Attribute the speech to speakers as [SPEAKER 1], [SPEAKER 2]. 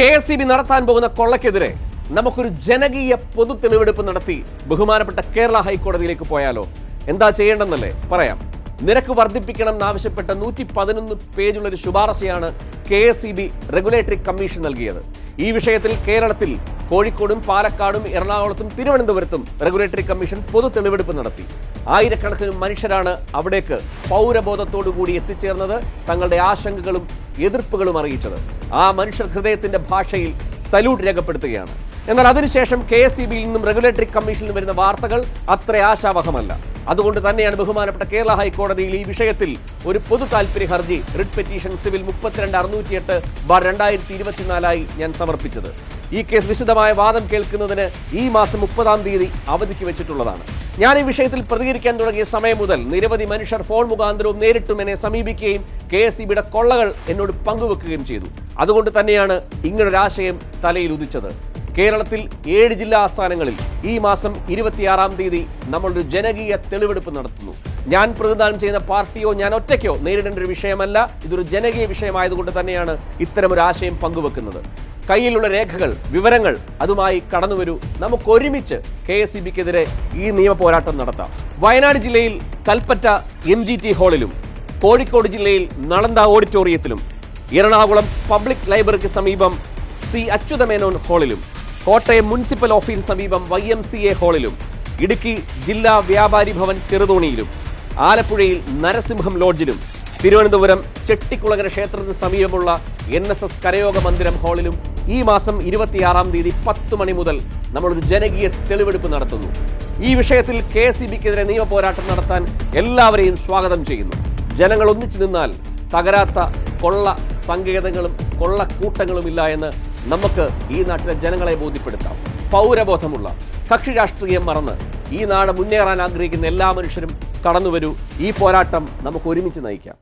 [SPEAKER 1] K S E B നടത്താൻ പോകുന്ന കൊള്ളക്കെതിരെ നമുക്കൊരു ജനകീയ പൊതു തെളിവെടുപ്പ് നടത്തി ബഹുമാനപ്പെട്ട കേരള ഹൈക്കോടതിയിലേക്ക് പോയാലോ? എന്താ ചെയ്യേണ്ടെന്നല്ലേ പറയാം. നിരക്ക് വർദ്ധിപ്പിക്കണം എന്നാവശ്യപ്പെട്ട നൂറ്റി പതിനൊന്ന് പേജുള്ള ഒരു ശുപാർശയാണ് K S E B regulatory commission നൽകിയത്. ഈ വിഷയത്തിൽ കേരളത്തിൽ കോഴിക്കോടും പാലക്കാടും എറണാകുളത്തും തിരുവനന്തപുരത്തും റെഗുലേറ്ററി കമ്മീഷൻ പൊതു തെളിവെടുപ്പ് നടത്തി. ആയിരക്കണക്കിന് മനുഷ്യരാണ് അവിടേക്ക് പൗരബോധത്തോടു കൂടി എത്തിച്ചേർന്നത്. തങ്ങളുടെ ആശങ്കകളും എതിർപ്പുകളും അറിയിച്ചത്. ആ മനുഷ്യർ ഹൃദയത്തിന്റെ ഭാഷയിൽ സല്യൂട്ട് രേഖപ്പെടുത്തുകയാണ്. എന്നാൽ അതിനുശേഷം കെ എസ് ബിയിൽ നിന്നും റെഗുലേറ്ററി കമ്മീഷനിൽ നിന്നും വരുന്ന വാർത്തകൾ അത്ര ആശാവഹമല്ല. അതുകൊണ്ട് തന്നെയാണ് ബഹുമാനപ്പെട്ട കേരള ഹൈക്കോടതിയിൽ ഈ വിഷയത്തിൽ ഒരു പൊതു താൽപര്യ ഹർജി റിട്ട് പെറ്റീഷൻ സിവിൽ മുപ്പത്തിരണ്ട് അറുന്നൂറ്റിയെട്ട് ബാർ രണ്ടായിരത്തി ഇരുപത്തിനാലായി ഞാൻ സമർപ്പിച്ചത്. ഈ കേസ് വിശദമായ വാദം കേൾക്കുന്നതിന് ഈ മാസം മുപ്പതാം തീയതി അവധിക്ക് വെച്ചിട്ടുള്ളതാണ്. ഞാൻ ഈ വിഷയത്തിൽ പ്രതികരിക്കാൻ തുടങ്ങിയ സമയം മുതൽ നിരവധി മനുഷ്യർ ഫോൺ മുഖാന്തരവും നേരിട്ടും എന്നെ സമീപിക്കുകയും കെ എസ് ബിയുടെ കൊള്ളകൾ എന്നോട് പങ്കുവെക്കുകയും ചെയ്തു. അതുകൊണ്ട് തന്നെയാണ് ഇങ്ങനൊരാശയം തലയിൽ ഉദിച്ചത്. കേരളത്തിൽ ഏഴ് ജില്ലാ ആസ്ഥാനങ്ങളിൽ ഈ മാസം ഇരുപത്തിയാറാം തീയതി നമ്മളൊരു ജനകീയ തെളിവെടുപ്പ് നടത്തുന്നു. ഞാൻ പ്രതിദാനം ചെയ്യുന്ന പാർട്ടിയോ ഞാൻ ഒറ്റയ്ക്കോ നേരിടേണ്ട ഒരു വിഷയമല്ല. ഇതൊരു ജനകീയ വിഷയമായതുകൊണ്ട് തന്നെയാണ് ഇത്തരമൊരു ആശയം പങ്കുവെക്കുന്നത്. കയ്യിലുള്ള രേഖകൾ വിവരങ്ങൾ അതുമായി കടന്നു വരൂ നമുക്ക് ഒരുമിച്ച് കെ എസ് ഇ ബിക്കെതിരെ ഈ നിയമ പോരാട്ടം നടത്താം. വയനാട് ജില്ലയിൽ കൽപ്പറ്റ എം ജി ടി ഹാളിലും കോഴിക്കോട് ജില്ലയിൽ നളന്ദ ഓഡിറ്റോറിയത്തിലും എറണാകുളം പബ്ലിക് ലൈബ്രറിക്ക് സമീപം സി അച്യുതമേനോൻ ഹാളിലും കോട്ടയം മുനിസിപ്പൽ ഓഫീസിന് സമീപം വൈ എം സി എ ഹാളിലും ഇടുക്കി ജില്ലാ വ്യാപാരി ഭവൻ ചെറുതോണിയിലും ആലപ്പുഴയിൽ നരസിംഹം ലോഡ്ജിലും തിരുവനന്തപുരം ചെട്ടിക്കുളങ്ങര ക്ഷേത്രത്തിന് സമീപമുള്ള എൻ എസ് എസ് കരയോഗ മന്ദിരം ഹാളിലും ഈ മാസം ഇരുപത്തിയാറാം തീയതി പത്ത് മണി മുതൽ നമ്മളൊരു ജനകീയ തെളിവെടുപ്പ് നടത്തുന്നു. ഈ വിഷയത്തിൽ കെ എസ് ബിക്കെതിരെ നിയമ പോരാട്ടം നടത്താൻ എല്ലാവരെയും സ്വാഗതം ചെയ്യുന്നു. ജനങ്ങൾ ഒന്നിച്ചു നിന്നാൽ തകരാത്ത കൊള്ള സങ്കേതങ്ങളും കൊള്ള കൂട്ടങ്ങളും ഇല്ല എന്ന് നമുക്ക് ഈ നാട്ടിലെ ജനങ്ങളെ ബോധ്യപ്പെടുത്താം. പൗരബോധമുള്ള കക്ഷി രാഷ്ട്രീയം മറന്ന് ഈ നാട് മുന്നേറാൻ ആഗ്രഹിക്കുന്ന എല്ലാ മനുഷ്യരും കടന്നുവരൂ. ഈ പോരാട്ടം നമുക്ക് ഒരുമിച്ച് നയിക്കാം.